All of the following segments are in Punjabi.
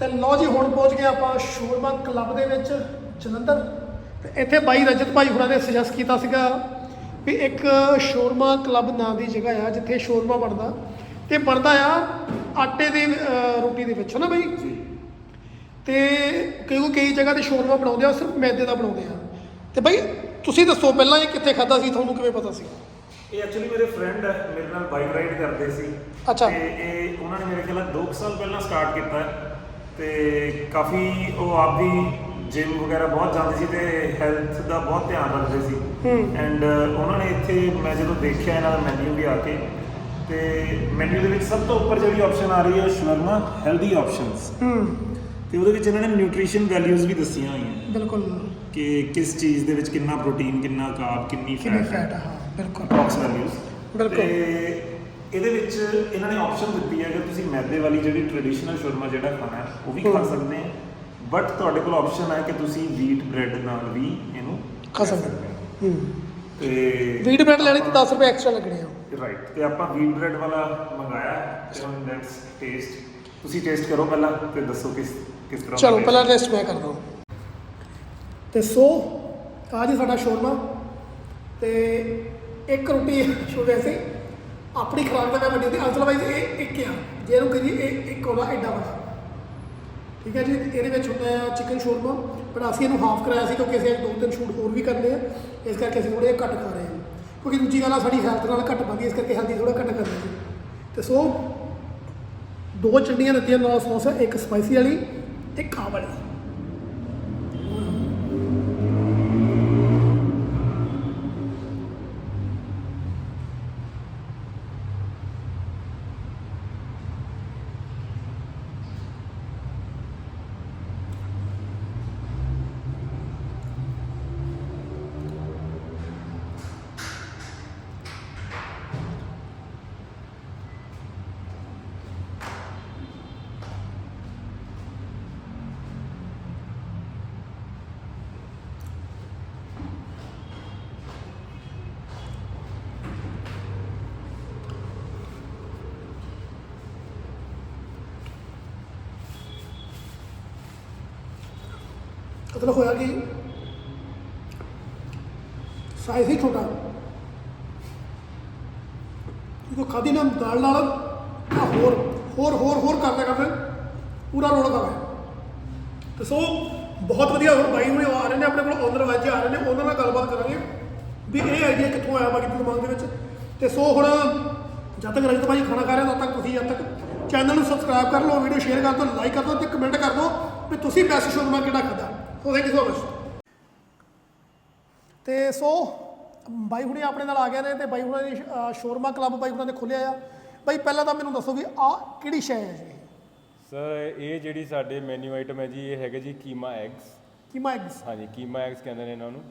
ਤੇ ਲਓ ਜੀ ਹੁਣ ਪਹੁੰਚ ਗਏ ਆਪਾਂ ਸ਼ੋਰਮਾ ਕਲੱਬ ਦੇ ਵਿੱਚ ਜਲੰਧਰ। ਤੇ ਇੱਥੇ ਬਾਈ ਰਜਤ ਭਾਈ ਹੁਣਾਂ ਨੇ ਸੁਜੈਸਟ ਕੀਤਾ ਸੀਗਾ ਵੀ ਇੱਕ ਸ਼ੋਰਮਾ ਕਲੱਬ ਨਾਂ ਦੀ ਜਗ੍ਹਾ ਆ ਜਿੱਥੇ ਸ਼ੋਰਮਾ ਬਣਦਾ। ਤੇ ਬਣਦਾ ਆ ਆਟੇ ਦੀ ਰੋਟੀ ਦੇ ਵਿੱਚ ਹਨਾ ਬਾਈ? ਤੇ ਕਈ ਕਈ ਜਗ੍ਹਾ ਤੇ ਸ਼ੋਰਮਾ ਬਣਾਉਂਦੇ ਆ ਸਿਰਫ ਮੈਦੇ ਦਾ ਬਣਾਉਂਦੇ ਆ। ਤੇ ਬਾਈ ਤੁਸੀਂ ਦੱਸੋ ਪਹਿਲਾਂ ਇਹ ਕਿੱਥੇ ਖਾਦਾ ਸੀ ਤੁਹਾਨੂੰ ਕਿਵੇਂ ਪਤਾ ਸੀ? ਇਹ ਐਕਚੁਅਲੀ ਮੇਰੇ ਫਰੈਂਡ ਹੈ ਮੇਰੇ ਨਾਲ ਬਾਈਕ ਰਾਈਡ ਕਰਦੇ ਸੀ। ਅੱਛਾ। ਤੇ ਇਹ ਉਹਨਾਂ ਨੇ ਮੇਰੇ ਖਿਆਲ ਨਾਲ 2 ਸਾਲ ਪਹਿਲਾਂ ਸਟਾਰਟ ਕੀਤਾ। ਹੈ ਤੇ ਕਾਫੀ ਉਹ ਆਪਦੀ ਜਿਮ ਵਗੈਰਾ ਬਹੁਤ ਜਾਂਦੇ ਸੀ ਤੇ ਹੈਲਥ ਦਾ ਬਹੁਤ ਧਿਆਨ ਰੱਖਦੇ ਸੀ। ਐਂਡ ਉਹਨਾਂ ਨੇ ਇੱਥੇ ਮੈਂ ਜਦੋਂ ਦੇਖਿਆ ਇਹਨਾਂ ਦਾ ਮੈਨੂ ਵੀ ਆ ਕੇ ਤੇ ਮੈਨੂ ਦੇ ਵਿੱਚ ਸਭ ਤੋਂ ਉੱਪਰ ਜਿਹੜੀ ਆਪਸ਼ਨ ਆ ਰਹੀ ਹੈ ਸ਼ਵਰਮਾ ਹੈਲਦੀ ਆਪਸ਼ਨਸ ਤੇ ਉਹਦੇ ਵਿੱਚ ਇਹਨਾਂ ਨੇ ਨਿਊਟ੍ਰੀਸ਼ਨ ਵੈਲਿਊਜ਼ ਵੀ ਦੱਸੀਆਂ ਹੋਈਆਂ। ਬਿਲਕੁਲ। ਕਿ ਕਿਸ ਚੀਜ਼ ਦੇ ਵਿੱਚ ਕਿੰਨਾ ਪ੍ਰੋਟੀਨ ਕਿੰਨਾ ਕਾਰਬ ਕਿੰਨੀ ਫੈਟ ਹਾਂ। ਬਿਲਕੁਲ। ਅਪਰੋਕਸ ਵੈਲਿਊਜ਼ ਬਿਲਕੁਲ। ਇਹਦੇ ਵਿੱਚ ਇਹਨਾਂ ਨੇ ਆਪਸ਼ਨ ਦਿੱਤੀ ਹੈ ਕਿ ਤੁਸੀਂ ਮੈਦੇ ਵਾਲੀ ਜਿਹੜੀ ਟ੍ਰੈਡੀਸ਼ਨਲ ਸ਼ੁਰਮਾ ਜਿਹੜਾ ਖਾਣਾ ਹੈ ਉਹ ਵੀ ਖਾ। ਸਕਦੇ ਆ ਬਟ ਤੁਹਾਡੇ ਕੋਲ ਆਪਸ਼ਨ ਹੈ ਕਿ ਤੁਸੀਂ ਵੀਟ ਬ੍ਰੈਡ ਨਾਲ ਵੀ ਇਹਨੂੰ ਖਾ ਸਕਦੇ ਹੂੰ। ਤੇ ਵੀਟ ਬ੍ਰੈਡ ਲੈਣੀ ਤੇ 10 ਰੁਪਏ ਐਕਸਟਰਾ ਲੱਗਣੇ ਆ। ਰਾਈਟ ਤੇ ਆਪਾਂ ਵੀਟ ਬ੍ਰੈਡ ਵਾਲਾ ਮੰਗਾਇਆ ਤੇ ਹੁਣ ਲੈਟਸ ਟੇਸਟ ਤੁਸੀਂ ਟੇਸਟ ਕਰੋ ਪਹਿਲਾਂ ਤੇ ਦੱਸੋ ਕਿਸ ਕਿਸ ਤਰ੍ਹਾਂ ਚਲੋ ਪਹਿਲਾਂ ਰੈਸਟ ਮੈਂ ਕਰਦਾ ਤੇ ਸੋ ਆ ਜੀ ਸਾਡਾ ਸ਼ੋਰਮਾ ਤੇ ਇੱਕ ਰੋਟੀ ਸ਼ੋ। ਵੈਸੇ ਆਪਣੀ ਖਰਾਬ ਦਾ ਮੈਂ ਵੱਡੀ ਤੇ ਅਦਰਵਾਈਜ਼ ਇਹ ਇੱਕ ਆ। ਜੇ ਇਹਨੂੰ ਕਰੀਏ, ਇਹ ਇੱਕ ਉਹਦਾ ਐਡਾ ਵੱਡਾ। ਠੀਕ ਹੈ ਜੀ? ਇਹਦੇ ਵਿੱਚ ਹੁੰਦਾ ਆ ਚਿਕਨ ਸ਼ੋਰਮਾ ਪਰ ਅਸੀਂ ਇਹਨੂੰ ਹਾਫ ਕਰਾਇਆ ਸੀ, ਕਿਉਂਕਿ ਅਸੀਂ ਅੱਜ ਦੋ ਤਿੰਨ ਸ਼ੂਟ ਹੋਰ ਵੀ ਕਰਨੇ ਆ। ਇਸ ਕਰਕੇ ਅਸੀਂ ਥੋੜੇ ਘੱਟ ਖਾ ਰਹੇ ਹਾਂ। ਕਿਉਂਕਿ ਦੂਜੀ ਗੱਲ ਆ, ਸਾਡੀ ਹੈਲਥ ਨਾਲ ਘੱਟ ਬੰਦੀ ਇਸ ਕਰਕੇ ਹੈਲਦੀ ਥੋੜਾ ਘੱਟ ਕਰਦੇ ਸੀ ਤੇ ਸੋ, ਦੋ ਚਟਨੀਆਂ ਦਿੱਤੀਆਂ ਨਾਲ ਸੌਸ, ਇੱਕ ਸਪਾਈਸੀ ਵਾਲੀ, ਇੱਕ ਆਹ ਵਾਲੀ। ਮਤਲਬ ਹੋਇਆ ਕਿ ਸਾਈਜ਼ ਹੀ ਛੋਟਾ। ਜਦੋਂ ਖਾਦੀ ਨਾ, ਦਾਲ ਨਾਲ, ਤਾਂ ਹੋਰ ਹੋਰ ਹੋਰ ਹੋਰ ਕਰਦੇ ਕਰਦੇ ਪੂਰਾ ਰੋਲ ਕਰ ਗਿਆ ਤੇ ਸੋ, ਬਹੁਤ ਵਧੀਆ ਹੋਰ ਬਾਈ ਹੁਣੇ ਆ ਰਹੇ ਨੇ, ਆਪਣੇ ਕੋਲ ਓਨਰ ਵਾਜੇ ਆ ਰਹੇ ਨੇ, ਉਹਨਾਂ ਨਾਲ ਗੱਲਬਾਤ ਕਰਾਂਗੇ ਵੀ ਇਹ ਆਈਡੀਆ ਕਿੱਥੋਂ ਆਇਆ ਬਾਕੀ ਦਿਮਾਗ ਦੇ ਵਿੱਚ। ਤੇ ਸੋ ਹੁਣ, ਜਦ ਤੱਕ ਰਜਤ ਭਾਈ ਖਾਣਾ ਖਾ ਰਿਹਾ ਤਦ ਤੱਕ ਤੁਸੀਂ ਜਦ ਤੱਕ ਚੈਨਲ ਨੂੰ ਸਬਸਕ੍ਰਾਈਬ ਕਰ ਲਓ ਵੀਡੀਓ ਸ਼ੇਅਰ ਕਰ ਦਿਓ ਲਾਈਕ ਕਰ ਦਿਓ ਤੇ ਕਮੈਂਟ ਕਰ ਦਿਓ ਵੀ ਤੁਸੀਂ ਬੈਸਟ ਸ਼ੋਰਮਾ ਕਿਹੜਾ ਖਾਦਾ so thank you so much ਤੇ ਸੋ ਬਾਈ ਹੁਣੇ ਆਪਣੇ ਨਾਲ ਆ ਗਏ ਨੇ ਤੇ ਬਾਈ ਹੁਣਾਂ ਸ਼ੋਰਮਾ ਕਲੱਬ ਬਾਈ ਹੁਣਾਂ ਨੇ ਖੋਲਿਆ ਆ। ਬਾਈ ਪਹਿਲਾਂ ਤਾਂ ਮੈਨੂੰ ਦੱਸੋ ਵੀ ਆ ਕਿਹੜੀ ਸ਼ੈ ਹੈ ਜੀ? ਸਰ ਇਹ ਜਿਹੜੀ ਸਾਡੇ ਮੈਨੂ ਆਈਟਮ ਹੈ ਜੀ ਇਹ ਹੈਗਾ ਜੀ ਕੀਮਾ ਐਗਸ ਕੀਮਾ ਐਗਸ ਹਾਂਜੀ ਕੀਮਾ ਐਗਸ ਕਹਿੰਦੇ ਨੇ ਇਹਨਾਂ ਨੂੰ।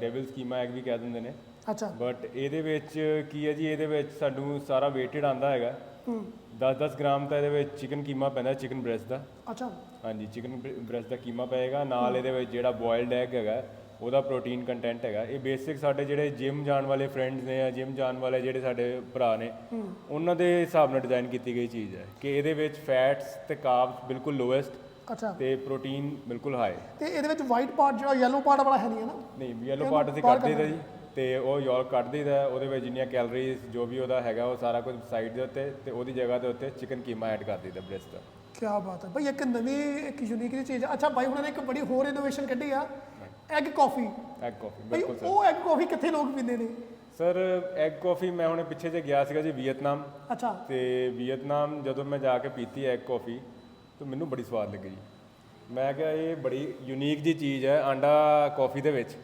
ਡੇਵਿਲਸ ਕੀਮਾ ਐਗ ਵੀ ਕਹਿ ਦਿੰਦੇ ਨੇ। ਅੱਛਾ। ਬਟ ਇਹਦੇ ਵਿੱਚ ਕੀ ਹੈ ਜੀ? ਇਹਦੇ ਵਿੱਚ ਸਾਨੂੰ ਸਾਰਾ ਵੇਟਡ ਆਂਦਾ ਹੈਗਾ। 10-10 ਗ੍ਰਾਮ ਤਾਂ ਇਹਦੇ ਵਿੱਚ ਚਿਕਨ ਕੀਮਾ ਪੈਂਦਾ ਚਿਕਨ ਬ੍ਰੈਸਟ ਦਾ। ਅੱਛਾ। ਹਾਂਜੀ ਚਿਕਨ ਬ੍ਰੈਸਟ ਦਾ ਕੀਮਾ ਪਏਗਾ। ਨਾਲ ਇਹਦੇ ਵਿੱਚ ਜਿਹੜਾ ਬੋਇਲਡ ਐਗ ਹੈਗਾ ਉਹਦਾ ਪ੍ਰੋਟੀਨ ਕੰਟੈਂਟ ਹੈਗਾ। ਇਹ ਬੇਸਿਕ ਸਾਡੇ ਜਿਹੜੇ ਜਿਮ ਜਾਣ ਵਾਲੇ ਫਰੈਂਡਸ ਨੇ ਜਾਂ ਜਿਮ ਜਾਣ ਵਾਲੇ ਜਿਹੜੇ ਸਾਡੇ ਭਰਾ ਨੇ ਉਹਨਾਂ ਦੇ ਹਿਸਾਬ ਨਾਲ ਡਿਜ਼ਾਈਨ ਕੀਤੀ ਗਈ ਚੀਜ਼ ਹੈ ਕਿ ਇਹਦੇ ਵਿੱਚ ਫੈਟਸ ਤੇ ਕਾਰਬਸ ਬਿਲਕੁਲ ਲੋਐਸਟ ਅੱਛਾ। ਤੇ ਪ੍ਰੋਟੀਨ ਬਿਲਕੁਲ ਹਾਈ ਤੇ ਇਹਦੇ ਵਿੱਚ ਵਾਈਟ ਪਾਰਟ ਜਿਹੜਾ ਯੈਲੋ ਪਾਰਟ ਵਾਲਾ ਹੈ ਨਹੀਂ ਹੈ ਨਾ? ਨਹੀਂ ਯੈਲੋ ਪਾਰਟ ਅਸੀਂ ਕੱਢ ਕੱਢਣਾ। ਜੀ। ਤੇ ਉਹ ਯੋਲ ਕੱਢ ਦੇਈਦਾ ਉਹਦੇ ਵਿੱਚ ਜਿੰਨੀਆਂ ਕੈਲਰੀਜ਼ ਜੋ ਵੀ ਉਹਦਾ ਹੈਗਾ ਉਹ ਸਾਰਾ ਕੁਝ ਸਾਈਡ ਦੇ ਉੱਤੇ ਤੇ ਉਹਦੀ ਜਗ੍ਹਾ ਦੇ ਉੱਤੇ ਚਿਕਨ ਕੀਮਾ ਐਡ ਕਰ ਦੇਈਦਾ ਬ੍ਰੈਸਟ ਦਾ। ਕੀ ਬਾਤ ਹੈ। ਭਾਈ ਇੱਕ ਨਵੀਂ ਇੱਕ ਯੂਨੀਕ ਜਿਹੀ ਚੀਜ਼। ਅੱਛਾ ਭਾਈ ਹੁਣਾਂ ਨੇ ਇੱਕ ਬੜੀ ਹੋਰ ਇਨੋਵੇਸ਼ਨ ਕੱਢੀ ਆ। ਐਗ ਕਾਫੀ ਐਗ ਕਾਫੀ ਬਿਲਕੁਲ ਸਰ ਉਹ ਐਗ ਕਾਫੀ ਕਿੱਥੇ ਲੋਕ ਪੀਂਦੇ ਨੇ? ਸਰ ਐਗ ਕਾਫੀ ਮੈਂ ਹੁਣੇ ਪਿੱਛੇ ਜੇ ਗਿਆ ਸੀਗਾ ਜੀ ਵੀਅਤਨਾਮ ਅੱਛਾ। ਤੇ ਵੀਅਤਨਾਮ ਜਦੋਂ ਮੈਂ ਜਾ ਕੇ ਪੀਤੀ ਐਗ ਕਾਫੀ ਤਾਂ ਮੈਨੂੰ ਬੜੀ ਸਵਾਦ ਲੱਗੀ ਮੈਂ ਕਿਹਾ ਇਹ ਬੜੀ ਯੂਨੀਕ ਜੀ ਚੀਜ਼ ਹੈ ਆਂਡਾ ਕਾਫੀ ਦੇ ਵਿੱਚ।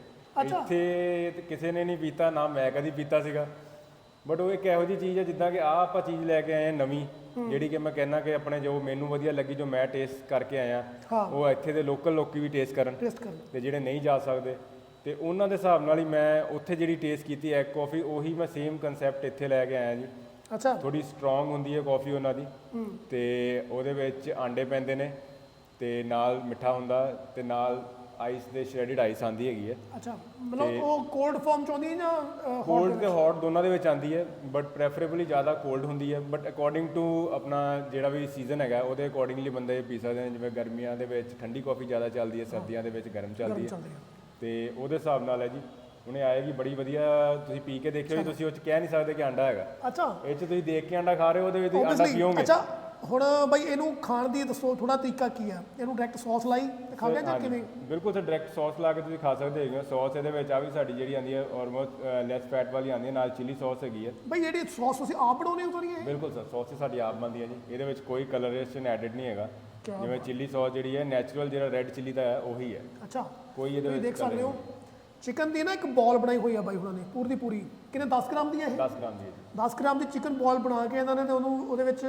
ਇੱਥੇ ਤੇ ਕਿਸੇ ਨੇ ਨਹੀਂ ਪੀਤਾ ਨਾ ਮੈਂ ਕਦੀ ਪੀਤਾ ਸੀਗਾ। ਬਟ ਉਹ ਇੱਕ ਇਹੋ ਜੀ ਚੀਜ਼ ਹੈ ਜਿੱਦਾਂ ਕਿ ਆ ਆਪਾਂ ਚੀਜ਼ ਲੈ ਕੇ ਆਏ ਹਾਂ ਨਵੀਂ ਜਿਹੜੀ ਕਿ ਮੈਂ ਕਹਿੰਦਾ ਕਿ ਆਪਣੇ ਜੋ ਮੈਨੂੰ ਵਧੀਆ ਲੱਗੀ ਜੋ ਮੈਂ ਟੇਸਟ ਕਰਕੇ ਆਇਆ ਹਾਂ। ਉਹ ਇੱਥੇ ਦੇ ਲੋਕਲ ਲੋਕੀ ਵੀ ਟੇਸਟ ਕਰਨ ਟੇਸਟ ਤੇ ਜਿਹੜੇ ਨਹੀਂ ਜਾ ਸਕਦੇ। ਤੇ ਉਹਨਾਂ ਦੇ ਹਿਸਾਬ ਨਾਲ ਹੀ ਮੈਂ ਉੱਥੇ ਜਿਹੜੀ ਟੇਸਟ ਕੀਤੀ ਐਗ ਕਾਫੀ ਉਹੀ ਮੈਂ ਸੇਮ ਕਨਸੈਪਟ ਇੱਥੇ ਲੈ ਕੇ ਆਇਆ ਜੀ। ਅੱਛਾ। ਥੋੜੀ ਸਟਰੋਂਗ ਹੁੰਦੀ ਹੈ ਕਾਫੀ ਉਹਨਾਂ ਦੀ। ਤੇ ਉਹਦੇ ਵਿੱਚ ਆਂਡੇ ਪੈਂਦੇ ਨੇ ਤੇ ਨਾਲ ਮਿੱਠਾ ਹੁੰਦਾ ਤੇ ਨਾਲ ਆਈਸ ਦੇ ਸ਼੍ਰੈਡਡ ਆਈਸ ਆਂਦੀ ਹੈਗੀ ਹੈ। ਅੱਛਾ ਮਤਲਬ ਉਹ ਕੋਲਡ ਫਾਰਮ ਚ ਆਉਂਦੀ ਹੈ ਜਾਂ ਕੋਲਡ ਤੇ ਹੌਟ ਦੋਨਾਂ ਦੇ ਵਿੱਚ ਆਂਦੀ ਹੈ ਬਟ ਪ੍ਰੈਫਰੇਬਲੀ ਜ਼ਿਆਦਾ ਕੋਲਡ ਹੁੰਦੀ ਹੈ ਬਟ ਅਕੋਰਡਿੰਗ ਟੂ ਆਪਣਾ ਜਿਹੜਾ ਵੀ ਸੀਜ਼ਨ ਹੈਗਾ ਉਹਦੇ ਅਕੋਰਡਿੰਗਲੀ ਬੰਦੇ ਪੀ ਸਕਦੇ ਨੇ ਜਿਵੇਂ ਗਰਮੀਆਂ ਦੇ ਵਿੱਚ ਠੰਡੀ ਕਾਫੀ ਜ਼ਿਆਦਾ ਚੱਲਦੀ ਹੈ ਸਰਦੀਆਂ ਦੇ ਵਿੱਚ ਗਰਮ ਚੱਲਦੀ ਹੈ। ਚੱਲਦੀ ਹੈ। ਤੇ ਉਹਦੇ ਹਿਸਾਬ ਨਾਲ ਹੈ ਜੀ ਉਹਨੇ ਆਏਗੀ ਬੜੀ ਵਧੀਆ ਤੁਸੀਂ ਪੀ ਕੇ ਦੇਖਿਓ ਜੀ ਤੁਸੀਂ ਉਹ ਚ ਕਹਿ ਨਹੀਂ ਸਕਦੇ ਕਿ ਆਂਡਾ ਹੈਗਾ। ਅੱਛਾ। ਇਹ ਚ ਤੁਸੀਂ ਦੇਖ ਕੇ ਆਂਡਾ ਖਾ ਰਹੇ ਹੋ ਉਹਦੇ ਵਿੱਚ ਤੁਸੀਂ ਆਂਡਾ Obviously, ਪੀਓਗੇ। ਅੱਛਾ ਹੁਣ ਬਈ ਇਹਨੂੰ ਖਾਣ ਦੀ ਦੱਸੋ ਥੋੜਾ ਤਰੀਕਾ ਕੀ ਆ? ਇਹਨੂੰ ਡਾਇਰੈਕਟ ਸੌਸ ਲਾਈ ਤੇ ਖਾਂਗੇ ਜਾਂ ਕਿਵੇਂ? ਬਿਲਕੁਲ ਸਰ ਡਾਇਰੈਕਟ ਸੌਸ ਲਾ ਕੇ ਤੁਸੀਂ ਖਾ ਸਕਦੇ ਹੈਗੇ ਸੌਸ ਇਹਦੇ ਵਿੱਚ ਆ ਵੀ ਸਾਡੀ ਜਿਹੜੀ ਆਂਦੀ ਹੈ ਆਲਮੋਸਟ ਲੈਸ ਫੈਟ ਵਾਲੀ ਆਂਦੀ ਹੈ ਨਾਲ ਚਿਲੀ ਸੌਸ ਹੈਗੀ ਹੈ। ਬਈ ਜਿਹੜੀ ਸੌਸ ਤੁਸੀਂ ਆਪ ਬਣਾਉਂਦੇ ਹੋ ਸੋਰੀ ਇਹ? ਬਿਲਕੁਲ ਸਰ ਸੌਸ ਸਾਡੀ ਆਪ ਬਣਦੀ ਹੈ ਜੀ। ਇਹਦੇ ਵਿੱਚ ਕੋਈ ਕਲਰੇਸ਼ਨ ਐਡਿਡ ਨਹੀਂ ਹੈਗਾ। ਕਿਆ ਜਿਵੇਂ ਚਿੱਲੀ ਸੌਸ ਜਿਹੜੀ ਹੈ ਨੈਚੁਰਲ ਜਿਹੜਾ ਰੈੱਡ ਚਿੱਲੀ ਦਾ ਹੈ ਉਹੀ ਹੈ। ਅੱਛਾ ਕੋਈ ਇਹਦੇ ਤੁਸੀਂ ਵਿੱਚ ਦੇਖ ਸਕਦੇ ਹੋ। ਚਿਕਨ ਦੀ ਨਾ ਇੱਕ ਬਾਲ ਬਣਾਈ ਹੋਈ ਆ ਬਾਈ ਹੁਣਾਂ ਨੇ ਪੂਰੀ ਦੀ ਪੂਰੀ। ਕਿੰਨੇ 10 ਗ੍ਰਾਮ ਦੀ ਹੈ ਇਹ? 10 ਗ੍ਰਾਮ ਦੀ ਹੈ ਜੀ। 10 ਗ੍ਰਾਮ ਦੀ ਚਿਕਨ ਬਾਲ ਬਣਾ ਕੇ ਇਹਨਾਂ ਨੇ ਤੇ ਉਹਨੂੰ ਉਹਦੇ ਵਿੱਚ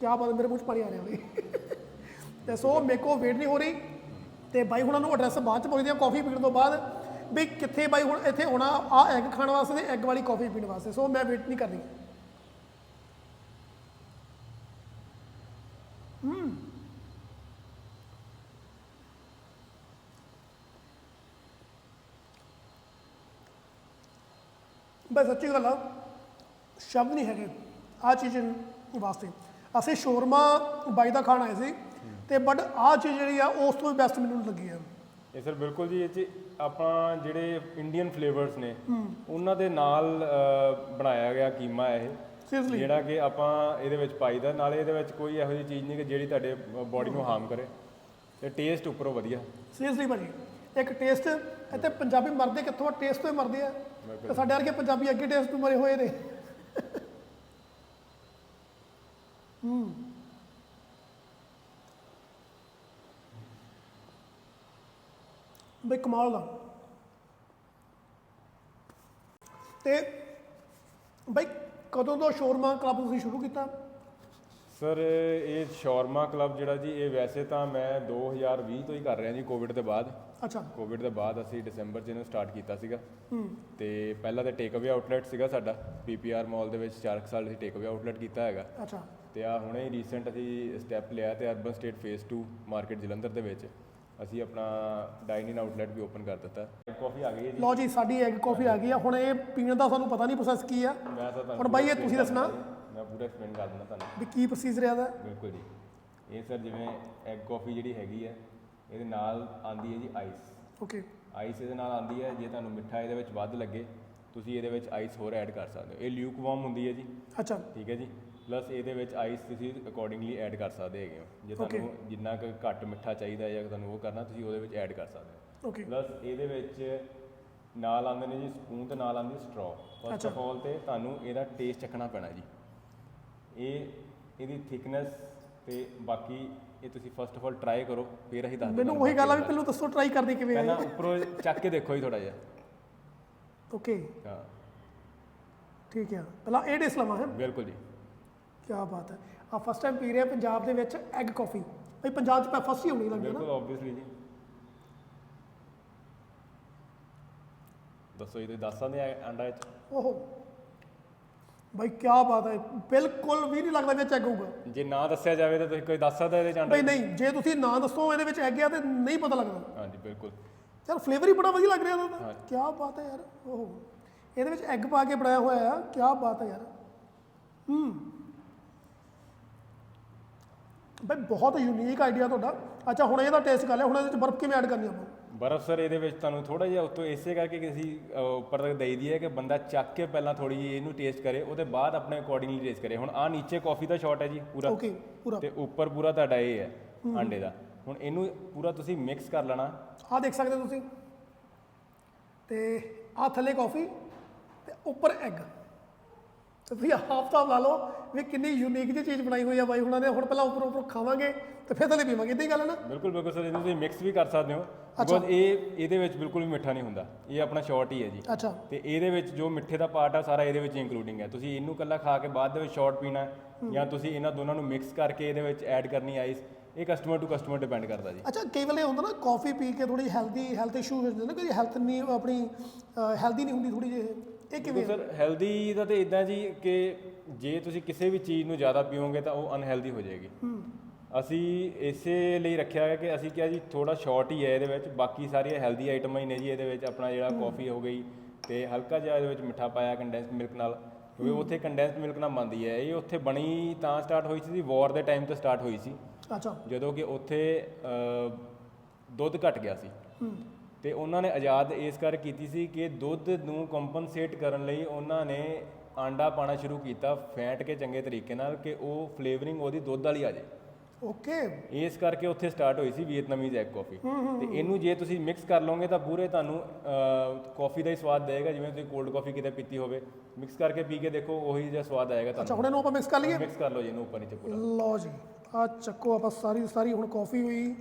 ਕਿਆ ਬਾਤ ਮੇਰੇ ਮੂੰਹ 'ਚ ਪਾਣੀ ਆ ਰਿਹਾ ਉਹਦੇ ਤੇ ਸੋ ਮੇਰੇ ਕੋਲ ਵੇਟ ਨਹੀਂ ਹੋ ਰਹੀ। ਤੇ ਬਾਈ ਹੁਣਾਂ ਨੂੰ ਐਡਰੈਸ ਬਾਅਦ ਚ ਪੁੱਛਦੇ ਆ ਕਾਫੀ ਪੀਣ ਤੋਂ ਬਾਅਦ। ਵੀ ਕਿੱਥੇ ਬਾਈ ਹੁਣ ਇੱਥੇ ਆਉਣਾ ਆ ਐਗ ਖਾਣ ਵਾਸਤੇ ਤੇ ਐਗ ਵਾਲੀ ਕਾਫੀ ਪੀਣ ਵਾਸਤੇ। ਸੋ ਮੈਂ ਵੇਟ ਨਹੀਂ ਕਰਨੀ। ਬਸ ਸੱਚੀ ਗੱਲ ਆ, ਸ਼ਬਦ ਨਹੀਂ ਹੈਗੇ ਆ ਚੀਜ਼ ਵਾਸਤੇ। ਅਸੀਂ ਸ਼ੋਰਮਾ ਬਾਈ ਦਾ ਖਾਣ ਆਏ ਸੀ ਤੇ ਬਟ ਆ ਚੀਜ਼ ਜਿਹੜੀ ਆ ਉਸ ਤੋਂ ਵੀ ਬੈਸਟ ਮੈਨੂੰ ਲੱਗੀ ਆ। ਇਹ ਸਰ ਬਿਲਕੁਲ ਜੀ ਇਹ 'ਚ ਆਪਾਂ ਜਿਹੜੇ ਇੰਡੀਅਨ ਫਲੇਵਰਸ ਨੇ ਉਹਨਾਂ ਦੇ ਨਾਲ ਅਹ, ਬਣਾਇਆ ਗਿਆ ਕੀਮਾ ਹੈ ਇਹ ਜਿਹੜਾ ਕਿ ਆਪਾਂ ਇਹਦੇ ਵਿੱਚ ਪਾਈਦਾ ਨਾਲੇ ਇਹਦੇ ਵਿੱਚ ਕੋਈ ਇਹੋ ਜਿਹੀ ਚੀਜ਼ ਨਹੀਂ ਕਿ ਜਿਹੜੀ ਤੁਹਾਡੇ ਬਾਡੀ ਨੂੰ ਹਾਰਮ ਕਰੇ। ਤੇ ਟੇਸਟ ਉੱਪਰੋਂ ਵਧੀਆ। ਸੀਰੀਅਸਲੀ ਭਾਜੀ ਇੱਕ ਟੇਸਟ ਇੱਥੇ ਪੰਜਾਬੀ ਮਰਦੇ ਕਿੱਥੋਂ ਆ? ਟੇਸਟ ਤੋਂ ਹੀ ਮਰਦੇ ਆ। ਤੇ ਸਾਡੇ ਵਰਗੇ ਪੰਜਾਬੀ ਅੱਗੇ ਟੇਸਟ ਤੋਂ ਮਰੇ ਹੋਏ ਨੇ। ਹੂੰ। ਬਈ ਕਮਾਲ ਦਾ ਤੇ ਬਈ ਕਦੋਂ ਤੋਂ ਸ਼ੋਰਮਾ ਕਲੱਬ ਤੁਸੀਂ ਸ਼ੁਰੂ ਕੀਤਾ? ਸਰ ਇਹ ਸ਼ਾਰਮਾ ਕਲੱਬ ਜਿਹੜਾ ਜੀ ਇਹ ਵੈਸੇ ਤਾਂ ਮੈਂ 2020 ਤੋਂ ਹੀ ਕਰ ਰਿਹਾ ਜੀ ਕੋਵਿਡ ਦੇ ਬਾਅਦ। ਅੱਛਾ। ਕੋਵਿਡ ਦੇ ਬਾਅਦ ਅਸੀਂ ਦਸੰਬਰ 'ਚ ਇਹਨੂੰ ਸਟਾਰਟ ਕੀਤਾ ਸੀਗਾ। ਤੇ ਪਹਿਲਾਂ ਤਾਂ ਟੇਕ ਅਵੇ ਆਊਟਲੈਟ ਸੀਗਾ ਸਾਡਾ ਪੀਪੀਆਰ ਮਾਲ ਦੇ ਵਿੱਚ 4 ਸਾਲ ਅਸੀਂ ਟੇਕ ਅਵੇ ਆਊਟਲੈਟ ਕੀਤਾ ਹੈਗਾ। ਅੱਛਾ। ਤੇ ਆ ਹੁਣੇ ਹੀ ਰੀਸੈਂਟ ਅਸੀਂ ਸਟੈਪ ਲਿਆ ਤੇ urban estate phase 2 market Jalandhar ਦੇ ਵਿੱਚ। ਅਸੀਂ ਆਪਣਾ ਡਾਈਨਿੰਗ ਆਊਟਲੈਟ ਵੀ ਓਪਨ ਕਰ ਦਿੱਤਾ। ਕਾਫੀ ਆ ਗਈ ਹੈ ਜੀ। ਲਓ ਜੀ ਸਾਡੀ ਐਗ ਕਾਫੀ ਆ ਗਈ ਆ। ਹੁਣ ਇਹ ਪੀਣ ਦਾ ਸਾਨੂੰ ਪਤਾ ਨਹੀਂ ਪ੍ਰੋਸੈਸ ਕੀ ਆ। ਮੈਂ ਤਾਂ ਤੁਹਾਨੂੰ ਹੁਣ ਬਾਈ ਇਹ ਤੁਸੀਂ ਦੱਸਣਾ। ਜੀ। ਮੈਂ ਪੂਰਾ ਐਕਸਪਲੇਨ ਕਰ ਦਿੰਦਾ ਤੁਹਾਨੂੰ। ਵੀ ਕੀ ਪ੍ਰੋਸੀਜਰ ਹੈ ਇਹਦਾ? ਬਿਲਕੁਲ ਜੀ। ਇਹ ਸਰ ਜਿਵੇਂ ਐਗ ਕਾਫੀ ਜਿਹੜੀ ਹੈਗੀ ਹੈ ਇਹਦੇ ਨਾਲ ਆਂਦੀ ਹੈ ਜੀ ਆਈਸ ਓਕੇ ਆਈਸ ਇਹਦੇ ਨਾਲ ਆਂਦੀ ਹੈ। ਜੇ ਤੁਹਾਨੂੰ ਮਿੱਠਾ ਇਹਦੇ ਵਿੱਚ ਵੱਧ ਲੱਗੇ ਤੁਸੀਂ ਇਹਦੇ ਵਿੱਚ ਆਈਸ ਹੋਰ ਐਡ ਕਰ ਸਕਦੇ ਹੋ। ਇਹ ਲਿਊਕ ਵਾਰਮ ਹੁੰਦੀ ਹੈ ਜੀ। ਅੱਛਾ। ਠੀਕ ਹੈ ਜੀ। ਪਲੱਸ ਇਹਦੇ ਵਿੱਚ ਆਈਸ ਤੁਸੀਂ ਅਕੋਰਡਿੰਗਲੀ ਐਡ ਕਰ ਸਕਦੇ ਹੈਗੇ ਹੋ। ਜੇ. ਤੁਹਾਨੂੰ ਜਿੰਨਾ ਕੁ ਘੱਟ ਮਿੱਠਾ ਚਾਹੀਦਾ ਹੈ ਜਾਂ ਤੁਹਾਨੂੰ ਉਹ ਕਰਨਾ ਤੁਸੀਂ ਉਹਦੇ ਵਿੱਚ ਐਡ ਕਰ ਸਕਦੇ ਹੋ। ਓਕੇ ਪਲੱਸ ਇਹਦੇ ਵਿੱਚ ਨਾਲ ਆਉਂਦੇ ਨੇ ਜੀ ਸਪੂਨ ਤੇ ਨਾਲ ਆਉਂਦੀ ਸਟ੍ਰੋ ਫਸਟ। ਆਫ ਆਲ ਤੇ ਤੁਹਾਨੂੰ ਇਹਦਾ ਟੇਸਟ ਚੱਖਣਾ ਪੈਣਾ ਜੀ। ਇਹ ਇਹਦੀ ਥਿਕਨੈਸ ਤੇ ਬਾਕੀ ਇਹ ਤੁਸੀਂ ਫਸਟ ਆਫ ਆਲ ਟਰਾਈ ਕਰੋ ਫਿਰ ਅਸੀਂ ਦੱਸ ਮੈਨੂੰ ਉਹੀ ਗੱਲ ਆ ਵੀ ਪਹਿਲਾਂ ਦੱਸੋ ਟਰਾਈ ਕਰਨੀ ਕਿਵੇਂ ਪਹਿਲਾਂ ਉੱਪਰੋਂ ਚੱਕ ਕੇ ਦੇਖੋ ਜੀ ਥੋੜਾ ਜਿਹਾ। ਓਕੇ ਹਾਂ। ਠੀਕ ਹੈ ਪਹਿਲਾਂ ਇਹ ਡਿਸ਼ ਲਵਾਂ ਹੈ ਬਿਲਕੁਲ ਜੀ। ਕੀ ਬਾਤ ਹੈ। ਆ ਫਸਟ ਟਾਈਮ ਪੀ ਰਿਹਾ ਪੰਜਾਬ ਦੇ ਵਿੱਚ ਐਗ ਕਾਫੀ ਭਈ ਪੰਜਾਬ 'ਚ ਫਸਟ ਹੀ ਹੋਣੀ ਲੱਗਦੀ ਹੈ ਬਿਲਕੁਲ ਨਾ ਆਬਵੀਅਸਲੀ ਜੀ। ਦੱਸੋ ਤੁਸੀਂ ਦੱਸ ਸਕਦੇ ਆ ਅੰਡਾ ਵਿੱਚ? ਓਹੋ। ਭਾਈ ਕੀ ਬਾਤ ਹੈ ਬਿਲਕੁਲ ਵੀ ਨਹੀਂ ਲੱਗਦਾ ਵਿੱਚ ਐਗ ਹੋਊਗਾ। ਜੇ ਨਾ ਦੱਸਿਆ ਜਾਵੇ ਤਾਂ ਤੁਸੀਂ ਕੋਈ ਦੱਸ ਸਕਦਾ ਇਹਦੇ ਚ ਅੰਡਾ? ਭਈ ਨਹੀਂ ਜੇ ਤੁਸੀਂ ਨਾ ਦੱਸੋ ਇਹਦੇ ਵਿੱਚ ਐਗ ਆ ਤੇ ਨਹੀਂ ਪਤਾ ਲੱਗਦਾ। ਹਾਂਜੀ ਬਿਲਕੁਲ। ਯਾਰ ਫਲੇਵਰ ਹੀ ਬੜਾ ਵਧੀਆ ਲੱਗ ਰਿਹਾ ਇਹਦਾ ਕੀ ਬਾਤ ਹੈ ਯਾਰ ਓਹੋ। ਇਹਦੇ ਵਿੱਚ ਐਗ ਪਾ ਕੇ ਬਣਾਇਆ ਹੋਇਆ ਆ। ਕੀ ਬਾਤ ਹੈ ਯਾਰ। ਹੂੰ। ਬਈ ਬਹੁਤ ਯੂਨੀਕ ਆਈਡੀਆ ਤੁਹਾਡਾ। ਅੱਛਾ ਹੁਣ ਇਹਦਾ ਟੇਸਟ ਕਰ ਲਿਆ ਹੁਣ ਇਹਦੇ ਵਿੱਚ ਬਰਫ਼ ਕਿਵੇਂ ਐਡ ਕਰਨੀ ਆਪਾਂ? ਬਰਫ਼ ਸਰ ਇਹਦੇ ਵਿੱਚ ਤੁਹਾਨੂੰ ਥੋੜਾ ਜਿਹਾ ਉੱਤੋਂ ਇਸੇ ਕਰਕੇ ਕਿ ਅਸੀਂ ਅਹ, ਉੱਪਰ ਤੱਕ ਦੇਈ ਦੀ ਹੈ ਕਿ ਬੰਦਾ ਚੱਕ ਕੇ ਪਹਿਲਾਂ ਥੋੜੀ ਜਿਹੀ ਇਹਨੂੰ ਟੇਸਟ ਕਰੇ ਉਹਦੇ ਬਾਅਦ ਆਪਣੇ ਅਕੋਰਡਿੰਗਲੀ ਟੇਸਟ ਕਰੇ। ਹੁਣ ਆ ਨੀਚੇ ਕਾਫੀ ਦਾ ਸ਼ਾਟ ਹੈ ਜੀ ਪੂਰਾ। ਓਕੇ ਪੂਰਾ। ਤੇ ਉੱਪਰ ਪੂਰਾ ਤੁਹਾਡਾ ਇਹ ਹੈ ਆਂਡੇ ਦਾ। ਹੁਣ ਇਹਨੂੰ ਪੂਰਾ ਤੁਸੀਂ ਮਿਕਸ ਕਰ ਲੈਣਾ। ਆਹ ਦੇਖ ਸਕਦੇ ਹੋ ਤੁਸੀਂ। ਤੇ ਆਹ ਥੱਲੇ ਕਾਫੀ ਤੇ ਉੱਪਰ ਐਗ ਤੇ ਤੁਸੀਂ ਹਾਫ ਤਾਂ ਲਾ ਲਓ ਵੀ ਕਿੰਨੀ ਯੂਨੀਕ ਜਿਹੀ ਚੀਜ਼ ਬਣਾਈ ਹੋਈ ਆ ਬਾਈ ਹੁਣਾਂ ਨੇ। ਹੁਣ ਪਹਿਲਾਂ ਉੱਪਰ ਉੱਪਰ ਖਾਵਾਂਗੇ ਤੇ ਫਿਰ ਥੱਲੇ ਪੀਵਾਂਗੇ। ਇਦਾਂ ਹੀ ਗੱਲ ਹੈ ਨਾ? ਬਿਲਕੁਲ ਬਿਲਕੁਲ ਸਰ ਇਹਨੂੰ ਤੁਸੀਂ ਮਿਕਸ ਵੀ ਕਰ ਸਕਦੇ ਹੋ। ਬਿਕੋਜ਼ ਇਹ ਇਹਦੇ ਵਿੱਚ ਬਿਲਕੁਲ ਵੀ ਮਿੱਠਾ ਨਹੀਂ ਹੁੰਦਾ। ਇਹ ਆਪਣਾ ਸ਼ਾਰਟ ਹੀ ਹੈ ਜੀ। ਅੱਛਾ। ਤੇ ਇਹਦੇ ਵਿੱਚ ਜੋ ਮਿੱਠੇ ਦਾ ਪਾਰਟ ਆ ਸਾਰਾ ਇਹਦੇ ਵਿੱਚ ਇਨਕਲੂਡਿੰਗ ਹੈ। ਤੁਸੀਂ ਇਹਨੂੰ ਕੱਲਾ ਖਾ ਕੇ ਬਾਅਦ ਦੇ ਵਿੱਚ ਸ਼ਾਰਟ ਪੀਣਾ ਜਾਂ ਤੁਸੀਂ ਇਹਨਾਂ ਦੋਨਾਂ ਨੂੰ ਮਿਕਸ ਕਰਕੇ ਇਹਦੇ ਵਿੱਚ ਐਡ ਕਰਨੀ ਆਈਸ ਇਹ ਕਸਟਮਰ ਟੂ ਕਸਟਮਰ ਡਿਪੈਂਡ ਕਰਦਾ ਜੀ। ਅੱਛਾ ਕਈ ਵੇਲੇ ਹੁੰਦਾ ਨਾ ਕਾਫੀ ਪੀ ਕੇ ਥੋੜੀ ਹੈਲਦੀ ਹੈਲਥ ਇਸ਼ੂ ਹੋ ਜਾਂਦੇ ਨੇ ਕੋਈ ਹੈਲਥ ਨਹੀਂ ਆਪਣੀ ਹੈਲਦੀ ਨਹੀਂ ਹੁੰਦੀ ਥੋੜੀ ਜਿਹੀ ਇਹ ਕਿਵੇਂ ਸਰ ਹੈਲਦੀ ਦਾ ਤੇ ਇਦਾਂ ਜੀ ਕਿ ਜੇ ਤੁਸੀਂ ਕਿਸੇ ਵੀ ਚੀਜ਼ ਨੂੰ ਜ਼ਿਆਦਾ ਪੀਓਗੇ ਤਾਂ ਉਹ ਅਨਹੈਲਦੀ ਹੋ ਜਾਏਗੀ। ਅਸੀਂ ਇਸੇ ਲਈ ਰੱਖਿਆ ਹੈ ਕਿ ਅਸੀਂ ਕਿਹਾ ਜੀ ਥੋੜਾ ਸ਼ਾਰਟ ਹੀ ਹੈ ਇਹਦੇ ਵਿੱਚ ਬਾਕੀ ਸਾਰੀਆਂ ਹੈਲਦੀ ਆਈਟਮਾਂ ਹੀ ਨੇ ਜੀ ਇਹਦੇ ਵਿੱਚ ਆਪਣਾ ਜਿਹੜਾ ਕਾਫੀ ਹੋ ਗਈ ਤੇ ਹਲਕਾ ਜਿਹਾ ਇਹਦੇ ਵਿੱਚ ਮਿੱਠਾ ਪਾਇਆ ਕੰਡੈਂਸਡ ਮਿਲਕ ਨਾਲ ਕਿਉਂਕਿ ਉੱਥੇ ਕੰਡੈਂਸਡ ਮਿਲਕ ਨਾਲ ਬਣਦੀ ਹੈ। ਇਹ ਉੱਥੇ ਬਣੀ ਤਾਂ ਸਟਾਰਟ ਹੋਈ ਸੀ ਵਾਰ ਦੇ ਟਾਈਮ ਤੋਂ ਸਟਾਰਟ ਹੋਈ ਸੀ। ਅੱਛਾ। ਜਦੋਂ ਕਿ ਉੱਥੇ ਦੁੱਧ ਘਟ ਗਿਆ ਸੀ। ਤੇ ਉਹਨਾਂ ਨੇ ਆਜ਼ਾਦ ਇਸ ਕਰ ਕੀਤੀ ਸੀ ਕਿ ਦੁੱਧ ਨੂੰ ਕੰਪਨਸੇਟ ਕਰਨ ਲਈ ਉਹਨਾਂ ਨੇ ਆਂਡਾ ਪਾਣਾ ਸ਼ੁਰੂ ਕੀਤਾ ਫੈਂਟ ਕੇ ਚੰਗੇ ਤਰੀਕੇ ਨਾਲ ਕਿ ਉਹ ਫਲੇਵਰਿੰਗ ਉਹਦੀ ਦੁੱਧ ਵਾਲੀ ਆ ਜਾਏ। ਓਕੇ। ਇਸ ਕਰਕੇ ਉੱਥੇ ਸਟਾਰਟ ਹੋਈ ਸੀ ਵੀਅਤਨਾਮੀਜ਼ ਐਗ ਕਾਫੀ ਤੇ ਇਹਨੂੰ ਜੇ ਤੁਸੀਂ ਮਿਕਸ ਕਰ ਲਓਗੇ ਤਾਂ ਪੂਰੇ ਤੁਹਾਨੂੰ ਕਾਫੀ ਦਾ ਹੀ ਸਵਾਦ ਦੇਗਾ ਜਿਵੇਂ ਤੁਸੀਂ ਕੋਲਡ ਕਾਫੀ ਕਿਤੇ ਪੀਤੀ ਹੋਵੇ। ਮਿਕਸ ਕਰਕੇ ਪੀ ਕੇ ਦੇਖੋ ਉਹੀ ਜਿਹਾ ਸਵਾਦ ਆਏਗਾ ਅੱਛਾ ਤੁਹਾਨੂੰ। ਹੁਣ ਇਹਨੂੰ ਆਪਾਂ ਮਿਕਸ ਕਰ ਲਈਏ? ਮਿਕਸ ਕਰ ਲਓ ਜੀ ਇਹਨੂੰ ਉੱਪਰ ਨੀਚੇ ਪੂਰਾ। ਲਓ ਜੀ ਆ ਚੱਕੋ ਆਪਾਂ ਸਾਰੀ ਸਾਰੀ ਹੁਣ ਕਾਫੀ ਹੋਈ।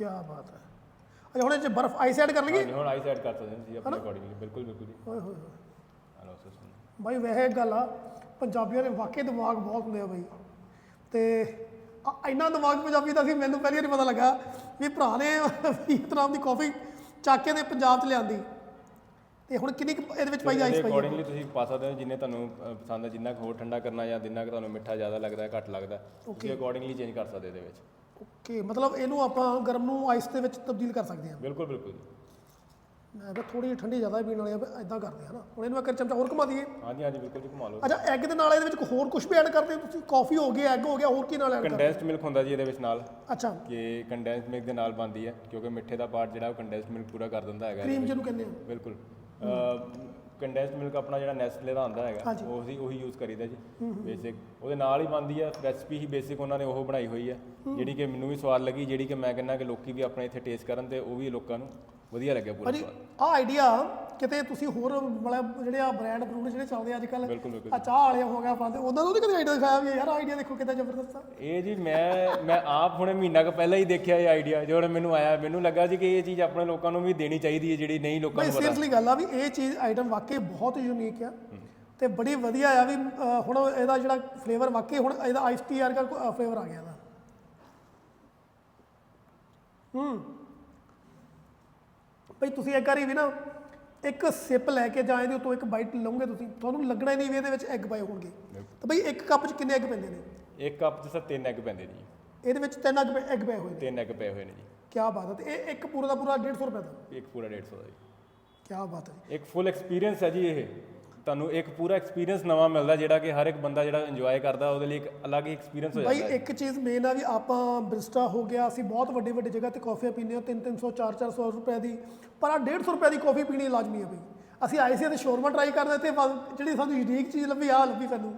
ਕੀ ਬਾਤ ਹੈ। ਅੱਛਾ ਹੁਣ ਇਹ ਚ ਬਰਫ ਆਈਸ ਐਡ ਕਰ ਲਈਏ? ਹਾਂਜੀ ਹੁਣ ਆਈਸ ਐਡ ਕਰ ਸਕਦੇ ਹੋ ਆਪਣੇ ਅਕੋਰਡਿੰਗਲੀ ਬਿਲਕੁਲ ਬਿਲਕੁਲ ਜੀ। ਓਏ ਹੋਏ ਹੋਏ। ਹਲੋ ਸਰ ਬਾਈ ਵੈਸੇ ਇੱਕ ਗੱਲ ਆ ਪੰਜਾਬੀਆਂ ਦੇ ਵਾਕਈ ਦਿਮਾਗ ਬਹੁਤ ਹੁੰਦੇ ਆ ਬਾਈ। ਤੇ ਆ- ਇੰਨਾ ਦਿਮਾਗ ਪੰਜਾਬੀ ਦਾ ਸੀ ਮੈਨੂੰ ਪਹਿਲੀ ਵਾਰੀ ਪਤਾ ਲੱਗਾ ਵੀ ਭਰਾ ਨੇ ਵੀਤਨਾਮ ਦੀ ਕਾਫੀ ਚੱਕ ਕੇ ਤੇ ਪੰਜਾਬ 'ਚ ਲਿਆਂਦੀ। ਤੇ ਹੁਣ ਕਿੰਨੀ ਕੁ ਇਹਦੇ ਵਿੱਚ ਪਾਈ ਆਈਸ ਪਾਈ ਆ? ਅਕੋਰਡਿੰਗਲੀ ਤੁਸੀਂ ਪਾ ਸਕਦੇ ਹੋ ਜਿੰਨੇ ਤੁਹਾਨੂੰ ਅ, ਪਸੰਦ ਹੈ ਜਿੰਨਾ ਕੁ ਹੋਰ ਠੰਡਾ ਕਰਨਾ ਜਾਂ ਜਿੰਨਾ ਕੁ ਤੁਹਾਨੂੰ ਮਿੱਠਾ ਜ਼ਿਆਦਾ ਲੱਗਦਾ ਹੈ ਘੱਟ ਲੱਗਦਾ ਹੈ, ਤੁਸੀਂ ਅਕੋਰਡਿੰਗਲੀ ਚੇਂਜ ਕਰ ਸਕਦੇ ਹੋ ਇਹਦੇ ਵਿੱਚ। ਓਕੇ ਮਤਲਬ ਇਹਨੂੰ ਆਪਾਂ ਗਰਮ ਨੂੰ ਆਈਸ ਦੇ ਵਿੱਚ ਤਬਦੀਲ ਕਰ ਸਕਦੇ ਹਾਂ। ਬਿਲਕੁਲ ਬਿਲਕੁਲ ਮੈਂ ਕਿਹਾ ਥੋੜੀ ਠੰਡੀ ਜ਼ਿਆਦਾ ਪੀਣ ਵਾਲੇ ਆ ਇਦਾਂ ਕਰਦੇ ਹਾਂ ਨਾ। ਹੁਣ ਇਹਨੂੰ ਇੱਕ ਚਮਚਾ ਹੋਰ ਘੁਮਾ ਦਈਏ। ਹਾਂਜੀ ਹਾਂਜੀ ਬਿਲਕੁਲ ਜੀ ਘੁਮਾ ਲਓ ਅੱਛਾ ਐਗ ਦੇ ਨਾਲ ਇਹਦੇ ਵਿੱਚ ਹੋਰ ਕੁਝ ਵੀ ਐਡ ਕਰਦੇ ਹੋ ਤੁਸੀਂ? ਕਾਫੀ ਹੋ ਗਿਆ ਐਗ ਹੋ ਗਿਆ ਹੋਰ ਕੀ ਨਾਲ ਐਡ ਕਰਦੇ ਕੰਡੈਂਸਡ ਮਿਲਕ ਹੁੰਦਾ ਜੀ ਇਹਦੇ ਵਿੱਚ ਨਾਲ। ਅੱਛਾ। ਕਿ ਕੰਡੈਂਸਡ ਮਿਲਕ ਦੇ ਨਾਲ ਬਣਦੀ ਹੈ ਕਿਉਂਕਿ ਮਿੱਠੇ ਦਾ ਪਾਰਟ ਜਿਹੜਾ ਉਹ ਕੰਡੈਂਸਡ ਮਿਲਕ ਪੂਰਾ ਕਰ ਦਿੰਦਾ ਹੈਗਾ ਕਰੀਮ ਜਿਹਨੂੰ ਕਹਿੰਦੇ ਆ। ਬਿਲਕੁਲ। ਕੰਡੈਂਸਡ ਮਿਲਕ ਆਪਣਾ ਜਿਹੜਾ ਨੈਸਲੇ ਦਾ ਹੁੰਦਾ ਹੈਗਾ ਹਾਂਜੀ। ਉਹੀ ਉਹੀ ਯੂਜ਼ ਕਰੀਦਾ ਜੀ ਬੇਸਿਕ ਉਹਦੇ ਨਾਲ ਹੀ ਬਣਦੀ ਹੈ ਰੈਸਪੀ ਹੀ ਬੇਸਿਕ ਉਹਨਾਂ ਨੇ ਉਹ ਬਣਾਈ ਹੋਈ ਹੈ। ਜਿਹੜੀ ਕਿ ਮੈਨੂੰ ਵੀ ਸਵਾਦ ਲੱਗੀ ਜਿਹੜੀ ਕਿ ਮੈਂ ਕਹਿੰਦਾ ਕਿ ਲੋਕੀ ਵੀ ਆਪਣੇ ਇੱਥੇ ਟੇਸਟ ਕਰਨ ਤੇ ਉਹ ਵੀ ਲੋਕਾਂ ਨੂੰ ਵਧੀਆ ਲੱਗਿਆ ਪੂਰਾ ਭਾਜੀ ਆਹ ਆਈਡੀਆ ਕਿਤੇ ਤੁਸੀਂ ਹੋਰ ਮਤਲਬ ਜਿਹੜੇ ਆ ਬ੍ਰਾਂਡ ਬਰੂਡ ਜਿਹੜੇ ਚੱਲਦੇ ਅੱਜ ਕੱਲ ਬਿਲਕੁਲ, ਬਿਲਕੁਲ। ਆ ਚਾਹ ਵਾਲੇ ਹੋ ਗਿਆ ਪਾਉਂਦੇ ਉਹਨਾਂ ਨੂੰ ਨਹੀਂ ਕਦੇ ਆਈਡੀਆ ਦਿਖਾਇਆ ਵੀ ਯਾਰ ਆਈਡੀਆ ਦੇਖੋ ਕਿੰਨਾ ਜ਼ਬਰਦਸਤ ਆ। ਇਹ ਜੀ ਮੈਂ ਮੈਂ ਆਪ ਹੁਣੇ ਮਹੀਨਾ ਕੁ ਪਹਿਲਾਂ ਹੀ ਦੇਖਿਆ ਇਹ ਆਈਡੀਆ ਜਦੋਂ ਮੈਨੂੰ ਆਇਆ ਮੈਨੂੰ ਲੱਗਾ ਜੀ ਕਿ ਇਹ ਚੀਜ਼ ਆਪਣੇ ਲੋਕਾਂ ਨੂੰ ਵੀ ਦੇਣੀ ਚਾਹੀਦੀ ਹੈ ਜਿਹੜੀ ਨਹੀਂ ਲੋਕਾਂ ਨੂੰ ਪਤਾ। ਸੀਰੀਅਸਲੀ ਗੱਲ ਆ ਵੀ ਇਹ ਚੀਜ਼ ਆਈਟਮ ਵਾਕਈ ਬਹੁਤ ਯੂਨੀਕ ਆ ਤੇ ਬੜੀ ਵਧੀਆ ਆ ਵੀ ਹੁਣ ਇਹਦਾ ਜਿਹੜਾ ਫਲੇਵਰ ਵਾਕਈ ਹੁਣ ਇਹਦਾ ਆਈਸ ਟੀ ਆਰ ਦਾ ਫਲੇਵਰ ਆ ਗਿਆ ਇਹਦਾ। ਹੂੰ। ਬਈ ਤੁਸੀਂ ਇੱਕ ਵਾਰੀ ਵੀ ਨਾ ਇੱਕ ਸਿਪ ਲੈ ਕੇ ਜਾਂ ਇਹਦੇ ਉੱਤੋਂ ਇੱਕ ਬਾਈਟ ਲਓਗੇ ਤੁਸੀਂ ਤੁਹਾਨੂੰ ਲੱਗਣਾ ਹੀ ਨਹੀਂ ਵੀ ਇਹਦੇ ਵਿੱਚ ਐਗ ਪਏ ਹੋਣਗੇ। ਤਾਂ ਬਈ ਇੱਕ ਕੱਪ 'ਚ ਕਿੰਨੇ ਐਗ ਪੈਂਦੇ ਨੇ? ਇੱਕ ਕੱਪ 'ਚ ਸਰ ਤਿੰਨ ਐਗ ਪੈਂਦੇ ਜੀ। ਇਹਦੇ ਵਿੱਚ ਤਿੰਨ ਐਗ ਐਗ ਪਏ ਹੋਏ ਨੇ। ਤਿੰਨ ਐਗ ਪਏ ਹੋਏ ਨੇ ਜੀ। ਕੀ ਬਾਤ ਹੈ ਤੇ ਇਹ ਇੱਕ ਪੂਰਾ ਦਾ ਪੂਰਾ 150 ਰੁਪਏ ਦਾ। ਇੱਕ ਪੂਰਾ 150 ਦਾ ਜੀ। ਕੀ ਬਾਤ ਹੈ। ਇੱਕ ਫੁੱਲ ਐਕਸਪੀਰੀਅੰਸ ਹੈ ਜੀ ਇਹ। ਤੁਹਾਨੂੰ ਇੱਕ ਪੂਰਾ ਐਕਸਪੀਰੀਅੰਸ ਨਵਾਂ ਮਿਲਦਾ ਜਿਹੜਾ ਕਿ ਹਰ ਇੱਕ ਬੰਦਾ ਜਿਹੜਾ ਇੰਜੋਏ ਕਰਦਾ ਉਹਦੇ ਲਈ ਇੱਕ ਅਲੱਗ ਹੀ ਐਕਸਪੀਰੀਅੰਸ ਹੋ ਭਾਈ ਜਾਂਦਾ ਹੈ। ਇੱਕ ਚੀਜ਼ ਮੇਨ ਆ ਵੀ ਆਪਾਂ ਬ੍ਰਿਸਟਾ ਹੋ ਗਿਆ ਅਸੀਂ ਬਹੁਤ ਵੱਡੀ ਵੱਡੀ ਜਗ੍ਹਾ ਤੇ ਕਾਫੀਆਂ ਪੀਂਦੇ ਹਾਂ 3 300 4 400 ਰੁਪਏ ਦੀ ਪਰ ਆ 150 ਰੁਪਏ ਦੀ ਕਾਫੀ ਪੀਣੀ ਲਾਜ਼ਮੀ ਹੈ ਬਈ। ਅਸੀਂ ਆਏ ਸੀ ਤੇ ਸ਼ੋਰਮਾ ਟਰਾਈ ਕਰਦੇ ਤੇ ਵਾ- ਜਿਹੜੀ ਸਾਨੂੰ ਯੂਨੀਕ ਚੀਜ਼ ਲੱਭੀ ਆ ਲੱਭੀ ਸਾਨੂੰ।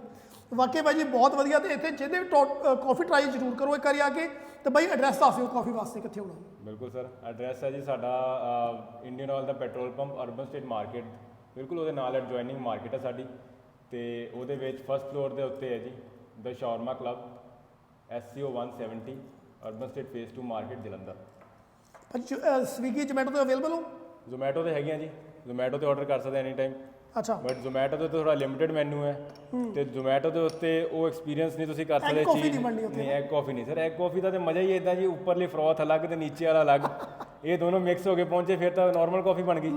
ਵਾਕਈ ਭਾਈ ਜੀ ਬਹੁਤ ਵਧੀਆ ਤੇ ਇੱਥੇ ਜਿਹਨੇ ਵੀ ਕਾਫੀ ਟਰਾਈ ਜ਼ਰੂਰ ਕਰੋ ਇੱਕ ਵਾਰੀ ਆ ਕੇ ਤੇ ਭਾਈ ਐਡਰੈਸ ਦੱਸਿਓ ਕਾਫੀ ਵਾਸਤੇ ਕਿੱਥੇ ਹੋਣਾ। ਬਿਲਕੁਲ ਸਰ ਐਡਰੈਸ ਹੈ ਜੀ ਸਾਡਾ ਇੰਡੀਅਨ ਆਇਲ ਦਾ petrol pump urban estate market ਬਿਲਕੁਲ ਉਹਦੇ ਨਾਲ ਐਡਜੋਇਨਿੰਗ ਮਾਰਕੀਟ ਹੈ ਸਾਡੀ ਤੇ ਉਹਦੇ ਵਿੱਚ ਫਸਟ ਫਲੋਰ ਦੇ ਉੱਤੇ ਹੈ ਜੀ the shawarma club SCO 170 urban estate phase 2 market Jalandhar. ਭਾਜੀ ਸਵੀਗੀ ਜਮੈਟੋ ਤੇ ਅਵੇਲੇਬਲ ਹੋ? ਜ਼ੋਮੈਟੋ ਤੇ ਹੈਗੀਆਂ ਜੀ। ਜ਼ੋਮੈਟੋ ਤੇ ਆਰਡਰ ਕਰ ਸਕਦੇ ਐਨੀ ਟਾਈਮ ਅੱਛਾ। ਬਟ ਜ਼ੋਮੈਟੋ ਤੇ ਥੋੜਾ ਲਿਮਿਟਿਡ ਮੈਨੂ ਹੈ। ਤੇ ਜ਼ੋਮੈਟੋ ਦੇ ਉੱਤੇ ਉਹ ਐਕਸਪੀਰੀਅੰਸ ਨਹੀਂ ਤੁਸੀਂ ਕਰ ਸਕਦੇ ਉੱਥੇ। ਨਹੀਂ ਐਗ ਕਾਫੀ ਨਹੀਂ। ਸਰ ਐਗ ਕਾਫੀ ਦਾ ਤੇ ਮਜ਼ਾ ਹੀ ਇਦਾਂ ਜੀ ਉੱਪਰਲੀ ਫਰੋਥ ਅਲੱਗ ਤੇ ਨੀਚੇ ਵਾਲਾ ਅਲੱਗ। ਇਹ ਦੋਨੋਂ ਮਿਕਸ ਹੋ ਕੇ ਪਹੁੰਚੇ ਫਿਰ ਤਾਂ ਨਾਰਮਲ ਕਾਫੀ ਬਣ ਗਈ।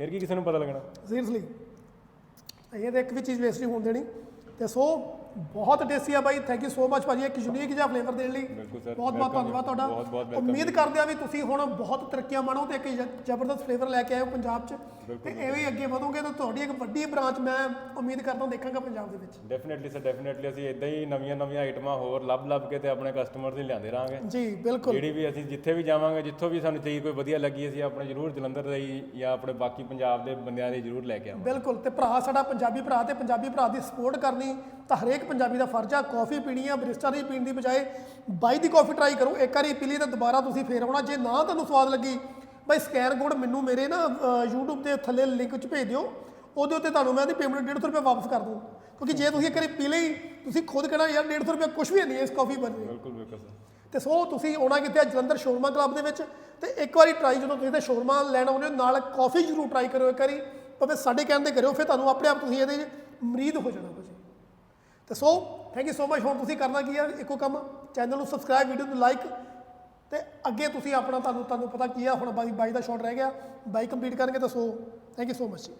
ਫਿਰ ਕੀ ਕਿਸੇ ਨੂੰ ਪਤਾ ਲੱਗਣਾ? ਸੀਰੀਅਸਲੀ ਇਹ ਤਾਂ ਇੱਕ ਵੀ ਚੀਜ਼ ਵੇਸਟ ਨਹੀਂ ਹੋਣ ਦੇਣੀ। ਤੇ ਸੋ ਬਹੁਤ ਟੇਸਟੀ ਆ ਬਾਈ ਥੈਂਕ ਯੂ ਸੋ ਮਚ ਭਾਜੀ ਇੱਕ ਯੂਨੀਕ ਜਿਹਾ ਫਲੇਵਰ ਦੇਣ ਲਈ। ਬਿਲਕੁਲ ਬਹੁਤ ਬਹੁਤ ਧੰਨਵਾਦ ਤੁਹਾਡਾ। ਉਮੀਦ ਕਰਦੇ ਆ ਵੀ ਤੁਸੀਂ ਹੁਣ ਬਹੁਤ ਤਰੱਕੀਆਂ ਮਾਣੋ ਤੇ ਇੱਕ ਜ਼ਬਰਦਸਤ ਫਲੇਵਰ ਲੈ ਕੇ ਆਏ ਹੋ ਪੰਜਾਬ 'ਚ। ਤੇ ਐਵੇਂ ਅੱਗੇ ਵਧੋਗੇ ਤਾਂ ਤੁਹਾਡੀ ਇੱਕ ਵੱਡੀ ਬ੍ਰਾਂਚ ਮੈਂ ਉਮੀਦ ਕਰਦਾ ਦੇਖਾਂਗਾ ਪੰਜਾਬ ਦੇ ਵਿੱਚ। ਡੈਫੀਨਿਟਲੀ ਸਰ ਡੈਫੀਨਿਟਲੀ ਅਸੀਂ ਇਦਾਂ ਹੀ ਨਵੀਆਂ ਨਵੀਆਂ ਆਈਟਮਾਂ ਹੋਰ ਲੱਭ ਲੱਭ ਕੇ ਤੇ ਆਪਣੇ ਕਸਟਮਰਸ ਲਈ ਲਿਆਂਦੇ ਰਹਾਂਗੇ। ਜੀ ਬਿਲਕੁਲ। ਜਿਹੜੀ ਵੀ ਅਸੀਂ ਜਿੱਥੇ ਵੀ ਜਾਵਾਂਗੇ ਜਿੱਥੋਂ ਵੀ ਸਾਨੂੰ ਚੀਜ਼ ਕੋਈ ਵਧੀਆ ਲੱਗੀ ਅਸੀਂ ਆਪਣੇ ਜ਼ਰੂਰ ਜਲੰਧਰ ਦੇ ਹੀ ਜਾਂ ਆਪਣੇ ਬਾਕੀ ਪੰਜਾਬ ਦੇ ਬੰਦਿਆਂ ਦੇ ਜ਼ਰੂਰ ਲੈ ਕੇ ਆਵਾਂਗੇ। ਬਿਲਕੁਲ ਤੇ ਭਰਾ ਸਾਡਾ ਪੰਜਾਬੀ ਭਰਾ ਤੇ ਪੰਜਾਬੀ ਭਰਾ ਦੀ ਸਪੋਰਟ ਕਰਨੀ ਤਾਂ ਹਰੇਕ ਪੰਜਾਬੀ ਦਾ ਫਰਜ਼ ਆ ਕਾਫੀ ਪੀਣੀ ਆ ਬਰਿਸਟਾ ਦੀ ਪੀਣ ਦੀ ਬਜਾਏ ਬਾਈ ਦੀ ਕਾਫੀ ਟਰਾਈ ਕਰੋ ਇੱਕ ਵਾਰੀ ਪੀ ਲਈ ਤਾਂ ਦੁਬਾਰਾ ਤੁਸੀਂ ਫੇਰ ਆਉਣਾ। ਜੇ ਨਾ ਤੁਹਾਨੂੰ ਸਵਾਦ ਲੱਗੀ ਬਾਈ ਸਕੈਨ ਕੋਡ ਮੈਨੂੰ ਮੇਰੇ ਨਾ YouTube ਦੇ ਥੱਲੇ ਲਿੰਕ 'ਚ ਭੇਜ ਦਿਓ ਉਹਦੇ ਉੱਤੇ ਤੁਹਾਨੂੰ ਮੈਂ ਉਹਦੀ ਪੇਮੈਂਟ 150 ਰੁਪਏ ਵਾਪਸ ਕਰ ਦੂੰ। ਕਿਉਂਕਿ ਜੇ ਤੁਸੀਂ ਇੱਕ ਵਾਰੀ ਪੀ ਲਈ ਤੁਸੀਂ ਖੁਦ ਕਹਿਣਾ ਯਾਰ 150 ਰੁਪਏ ਕੁਝ ਵੀ ਨਹੀਂ ਇਸ ਕਾਫੀ ਬਣੇ ਬਿਲਕੁਲ ਬਿਲਕੁਲ ਸਰ। ਤੇ ਸੋ ਤੁਸੀਂ ਆਉਣਾ ਆ ਜਲੰਧਰ ਸ਼ੋਰਮਾ ਕਲੱਬ ਦੇ ਵਿੱਚ। ਤੇ ਇੱਕ ਵਾਰੀ ਟਰਾਈ ਜਦੋਂ ਤੁਸੀਂ ਤੇ ਸ਼ੋਰਮਾ ਲੈਣ ਆਉਂਦੇ ਹੋ ਨਾਲ ਕਾਫੀ ਜ਼ਰੂਰ ਟਰਾਈ ਕਰਿਓ ਇੱਕ ਵਾਰੀ। ਭਾਵੇਂ ਸਾਡੇ ਕਹਿਣ ਤੇ ਕਰਿਓ ਫਿਰ ਤੁਹਾਨੂੰ ਆਪਣੇ ਆਪ ਤੁਸੀਂ ਇਹਦੇ ਮਰੀਦ ਹੋ ਜਾਣਾ ਤੁਸੀਂ ਤੇ so thank you so much ਹੁਣ ਤੁਸੀਂ ਕਰਨਾ ਕੀ ਹੈ ਇੱਕੋ ਕੰਮ ਚੈਨਲ ਨੂੰ ਸਬਸਕ੍ਰਾਈਬ ਵੀਡੀਓ ਨੂੰ ਲਾਈਕ ਤੇ ਅੱਗੇ ਤੁਸੀਂ ਆਪਣਾ ਤੁਹਾਨੂੰ ਤੁਹਾਨੂੰ ਪਤਾ ਕੀ ਆ, ਹੁਣ ਬਾਈ ਬਾਈ ਦਾ ਸ਼ਾਟ ਰਹਿ ਗਿਆ, ਬਾਈ ਕੰਪਲੀਟ ਕਰਨਗੇ ਤਾਂ so thank you so much ਜੀ।